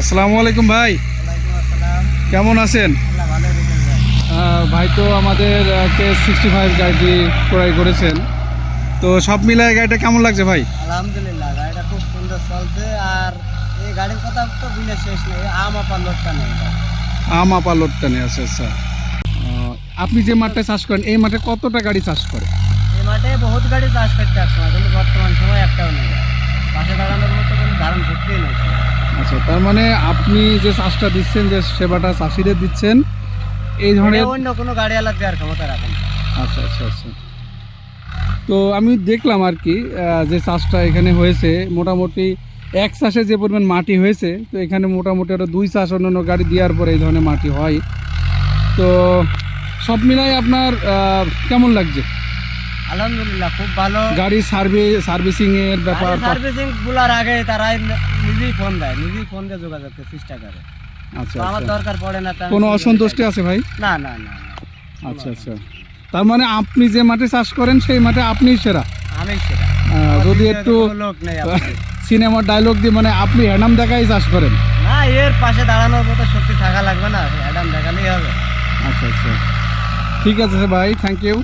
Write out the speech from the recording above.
আসসালামু আলাইকুম ভাই। ওয়ালাইকুম আসসালাম কেমন আছেন? ভাই তো আমাদের কে সিক্সটি ফাইভ গাড়িটি ক্রয় করেছেন। তো সব মিলায় গাড়িটা কেমন লাগছে ভাই? আলহামদুলিল্লাহ গাড়িটা খুব সুন্দর চলছে। আর এই গাড়ির কথা তো শেষ নেই আম লোকটা নেই আম আপা লোডটা আছে আচ্ছা আপনি যে মাঠে চাষ করেন এই মাঠে কতটা গাড়ি চাষ করে? এই মাঠে বহুত গাড়ি চাষ করতে সময় কিন্তু বর্তমান সময় একটাও নেই। পাশে দাঁড়ানোর মতো কোনো ধারণ সত্যিই নেই। আচ্ছা তার মানে আপনি যে চাষটা দিচ্ছেন যে সেবাটা চাষিদের দিচ্ছেন এই ধরনের অন্য কোনো গাড়ি আলাদা দেওয়ার ক্ষমতা রাখেন আচ্ছা আচ্ছা আচ্ছা। তো আমি দেখলাম আর কি যে চাষটা এখানে হয়েছে মোটামুটি এক চাষে যে পরিমাণ মাটি হয়েছে তো এখানে মোটামুটি আরও দুই চাষ অন্যান্য গাড়ি দেওয়ার পরে এই ধরনের মাটি হয়। তো সব মিলাই আপনার কেমন লাগছে? আলহামদুলিল্লাহ খুব ভালো। গাড়ি সার্ভিস সার্ভিসিংয়ের ব্যাপার সার্ভিসিংগুলার আগে তারা নিজেই ফোন দেয় নিজেই ফোন দিয়ে যোগাযোগ করতে চেষ্টা করে। আচ্ছা আমার আচ্ছা। দরকার পড়ে না কোনো অসন্তুষ্টি আছে ভাই? না না না। আচ্ছা আচ্ছা। তার মানে আপনি যে মাঠে চাষ করেন সেই মাঠে আপনিই সেরা? আমি আমার যদি একটু লোক নেই সিনেমার ডায়লগ দিয়ে মানে আপনি হ্যাডাম দেখাই চাষ করেন? না এর পাশে দাঁড়ানোর মতো শক্তি থাকা লাগবে না অ্যাডাম দেখালেই হবে। আচ্ছা আচ্ছা। ঠিক আছে ভাই থ্যাংক ইউ